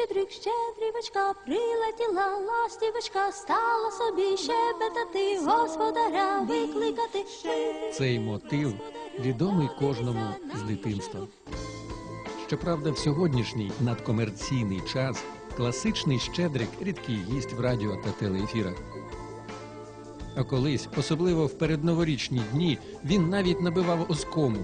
щедрик, щедрівочка, прилетіла ластівочка, стала собі щебетати, господаря викликати. Цей мотив відомий кожному з дитинства. Щоправда, в сьогоднішній надкомерційний час класичний щедрик рідкий гість в радіо та телеефірах. А колись, особливо в передноворічні дні, він навіть набивав оскому.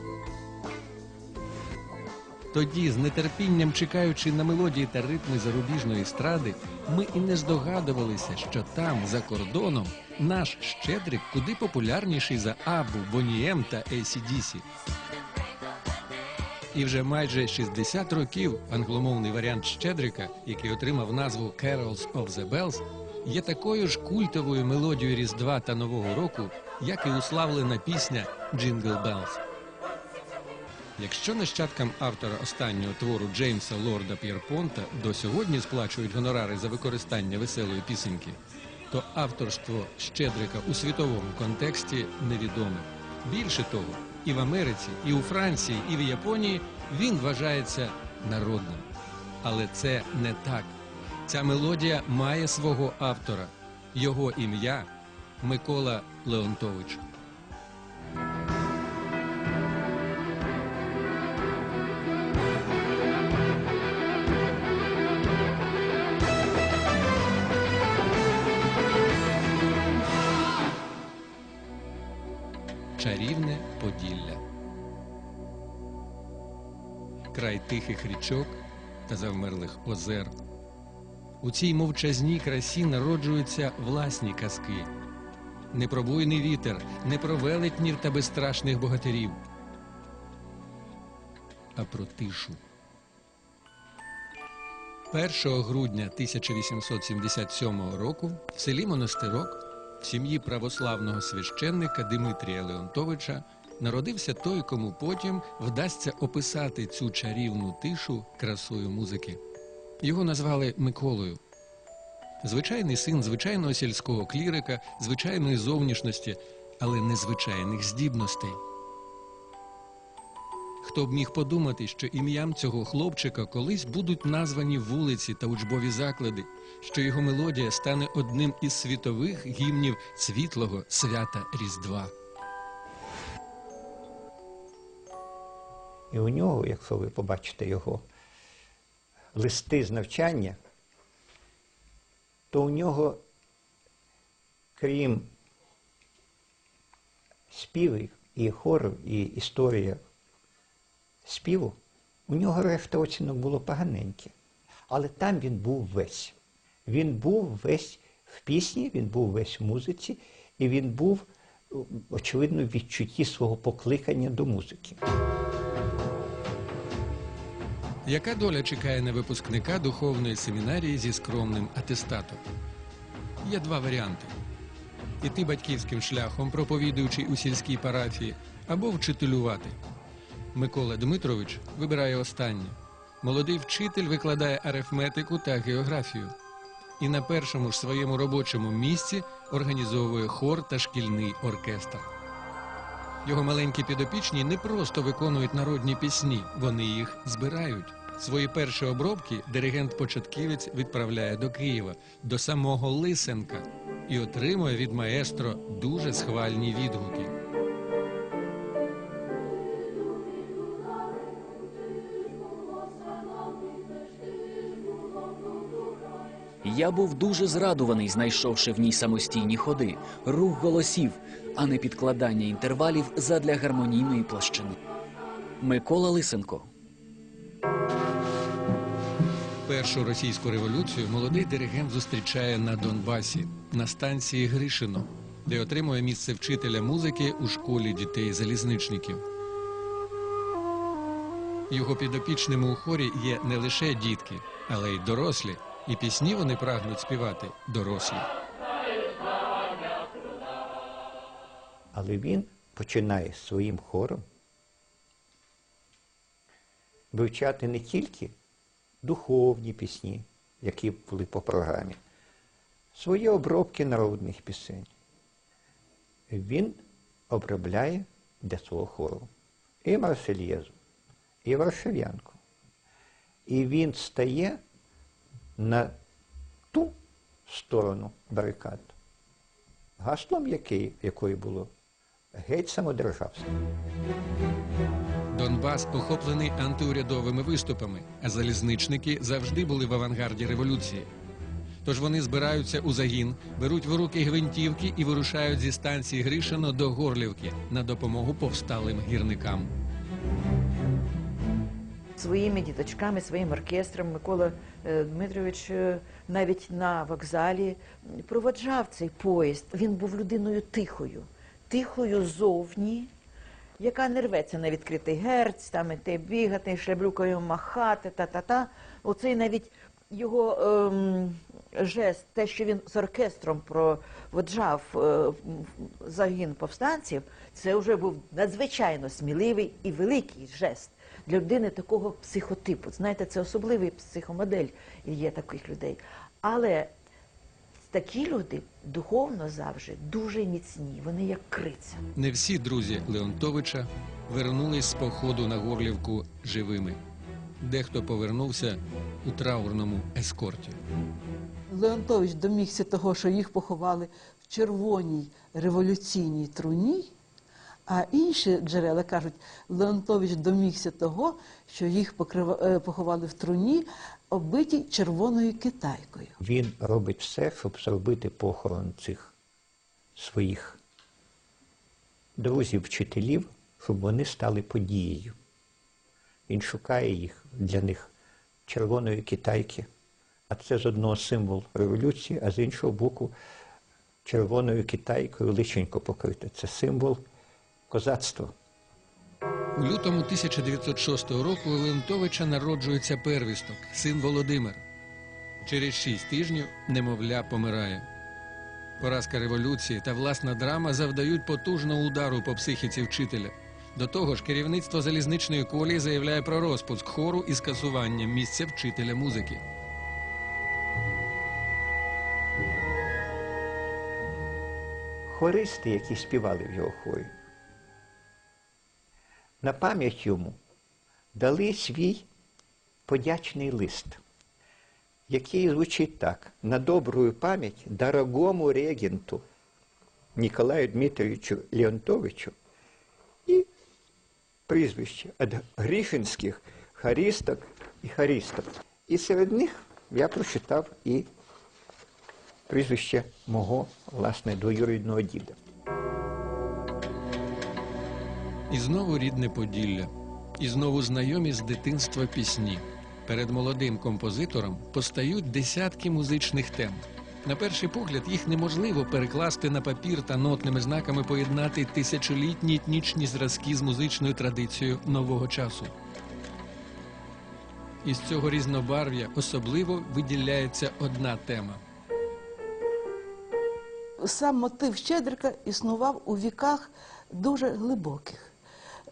Тоді, з нетерпінням чекаючи на мелодії та ритми зарубіжної естради, ми і не здогадувалися, що там, за кордоном, наш щедрик куди популярніший за Абу, Бонієм та ACDC. І вже майже 60 років англомовний варіант Щедрика, який отримав назву Carols of the Bells, є такою ж культовою мелодією Різдва та Нового року, як і уславлена пісня Jingle Bells. Якщо нащадкам автора останнього твору Джеймса Лорда П'єрпонта до сьогодні сплачують гонорари за використання веселої пісеньки, то авторство Щедрика у світовому контексті невідоме. Більше того, і в Америці, і у Франції, і в Японії він вважається народним. Але це не так. Ця мелодія має свого автора. Його ім'я Микола Леонтович. Поділля. Край тихих річок та завмерлих озер. У цій мовчазній красі народжуються власні казки. Непробойний вітер, не про велетнів та безстрашних богатирів, а про тишу. 1 грудня 1877 року в селі Монастирок в сім'ї православного священника Димитрія Леонтовича народився той, кому потім вдасться описати цю чарівну тишу красою музики. Його назвали Миколою. Звичайний син звичайного сільського клірика, звичайної зовнішності, але незвичайних здібностей. Хто б міг подумати, що ім'ям цього хлопчика колись будуть названі вулиці та учбові заклади, що його мелодія стане одним із світових гімнів світлого свята Різдва. І у нього, якщо ви побачите його листи з навчання, то у нього, крім співів і хорів, і історія співу, у нього решта оцінок було поганеньке. Але там він був весь. Він був весь в пісні, він був весь в музиці, і він був, очевидно, в відчутті свого покликання до музики. Яка доля чекає на випускника духовної семінарії зі скромним атестатом? Є два варіанти: іти батьківським шляхом, проповідуючи у сільській парафії, або вчителювати. Микола Дмитрович вибирає останнє. Молодий вчитель викладає арифметику та географію. І на першому ж своєму робочому місці організовує хор та шкільний оркестр. Його маленькі підопічні не просто виконують народні пісні, вони їх збирають. Свої перші обробки диригент-початківець відправляє до Києва, до самого Лисенка, і отримує від маестро дуже схвальні відгуки. Я був дуже зрадуваний, знайшовши в ній самостійні ходи, рух голосів, а не підкладання інтервалів задля гармонійної площини. Микола Лисенко. Першу російську революцію молодий диригент зустрічає на Донбасі на станції Гришино, де отримує місце вчителя музики у школі дітей залізничників. Його підопічними у хорі є не лише дітки, але й дорослі, і пісні вони прагнуть співати дорослі. Але він починає своїм хором вивчати не тільки духовні пісні, які були по програмі, свої обробки народних пісень. Він обробляє для свого хору і Марсельєзу, і Варшавянку. І він стає на ту сторону барикад, гаслом якої, якої було геть самодержавство. Донбас охоплений антиурядовими виступами, а залізничники завжди були в авангарді революції. Тож вони збираються у загін, беруть в руки гвинтівки і вирушають зі станції Гришино до Горлівки на допомогу повсталим гірникам. Своїми діточками, своїм оркестром. Микола е, Дмитрович е, навіть на вокзалі проводжав цей поїзд. Він був людиною тихою, тихою зовні, яка не рветься на відкритий герць, там іти бігати, шляблюкою махати, та-та-та. Оцей навіть його ем, жест, те, що він з оркестром проводжав е, загін повстанців, це вже був надзвичайно сміливий і великий жест для людини такого психотипу. Знаєте, це особливий психомодель і є таких людей. Але такі люди духовно завжди дуже міцні, вони як криця. Не всі друзі Леонтовича вернулись з походу на Горлівку живими. Дехто повернувся у траурному ескорті. Леонтович домігся того, що їх поховали в червоній революційній труні, а інші джерела кажуть, Леонтович домігся того, що їх е, поховали в труні, оббитій червоною китайкою. Він робить все, щоб зробити похорон цих своїх друзів, вчителів, щоб вони стали подією. Він шукає їх для них червоної китайки, а це з одного символ революції, а з іншого боку червоною китайкою личенько покрите. Це символ козацтва. У лютому 1906 року у Леонтовича народжується первісток, син Володимир. Через шість тижнів немовля помирає. Поразка революції та власна драма завдають потужного удару по психіці вчителя. До того ж, керівництво залізничної колії заявляє про розпуск хору і скасування місця вчителя музики. Хористи, які співали в його хорі, на пам'ять йому дали свій подячний лист, який звучить так: на добрую пам'ять дорогому регенту Ніколаю Дмитровичу Леонтовичу і прізвище від грифінських харісток і харісток. І серед них я прочитав і прізвище мого, власне, двоюрідного діда. І знову рідне Поділля, і знову знайомі з дитинства пісні. Перед молодим композитором постають десятки музичних тем. На перший погляд їх неможливо перекласти на папір та нотними знаками поєднати тисячолітні етнічні зразки з музичною традицією нового часу. Із цього різнобарв'я особливо виділяється одна тема. Сам мотив Щедрика існував у віках дуже глибоких.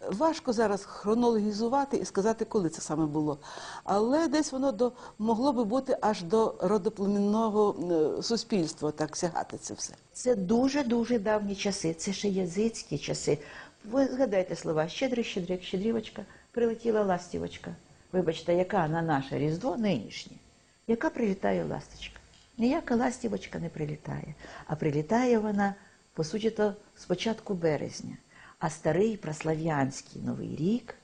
Важко зараз хронологізувати і сказати, коли це саме було. Але десь воно до, могло би бути аж до родоплемінного е, суспільства, так сягати це все. Це дуже-дуже давні часи, це ще язицькі часи. Ви згадайте слова щедрий, щедрик, щедрівочка, прилетіла ластівочка. Вибачте, яка на наше Різдво нинішнє? Яка прилітає ласточка? Ніяка ластівочка не прилітає, а прилітає вона, по суті, то з березня. А старий прослав'янський новий рік